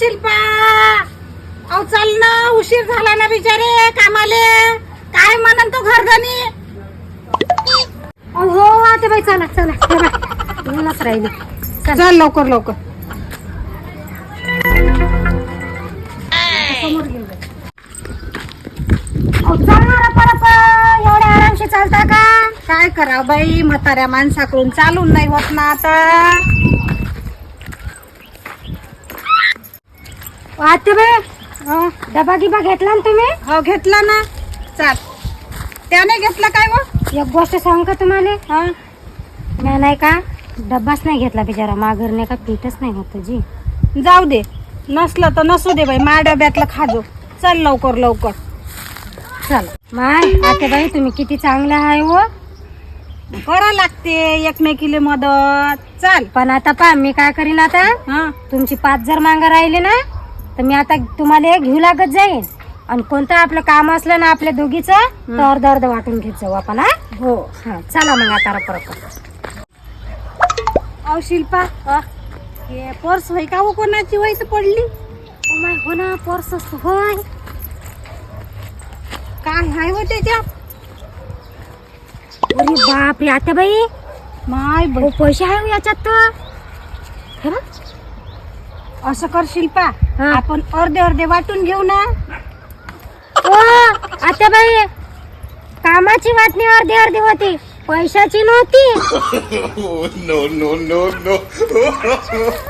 शिल्पा. अहो चल ना उशीर झाला ना बिचारे कामाले. काय म्हणन तो घरधनी हो आता बाई चला चला चला. ऊनच राहिली. चल. लवकर लवकर. एवढ्या आरामशी चालता का? काय करा बाई म्हाताऱ्या माणसाकडून चालून नाही होत ना आता. आता बाई अं, डबा गिबा घेतला ना तुम्ही? हो घेतला ना. चाल. त्याने घेतला काय व एक गोष्ट सांग का तुम्हाला? हा. मी नाही का? डब्बाच नाही घेतला बिचारा. माघरने का पीठच नाही होत जी जाऊ दे. नसलं तर नसू दे बाई. माझ्या डब्यातलं खाजो. चल लवकर लवकर. चल. माय आता बाई तुम्ही किती चांगले आहे हो. करा लागते एकमेकीले मदत. चल. पण आता पा मी काय करीन आता? हा. तुमची पाच जर मांग राहिले ना तर मी आता तुम्हाला घेऊ लागत जाईन. आणि कोणतं आपलं काम असलं ना आपल्या दोघीचं तर अर्ध अर्ध वाटून घेत जाऊ आपण हा? हो. हा, चला मग आता परत अहो शिल्पा. हे? पर्स होय का हो कोणाची? वयस पडली. ओ माय हो ना पर्स असतो होय. काय हाय हो त्याच्यात? अरे बाप रे आता बाई. माय ओ पैसे आहे हो याच्यात तर. हे बघ. असं कर शिल्पा हा. आपण अर्धे अर्धे वाटून घेऊ ना ओ आता बाई कामाची वाटणी अर्धी अर्धी होती पैशाची नव्हती no, no, no, no.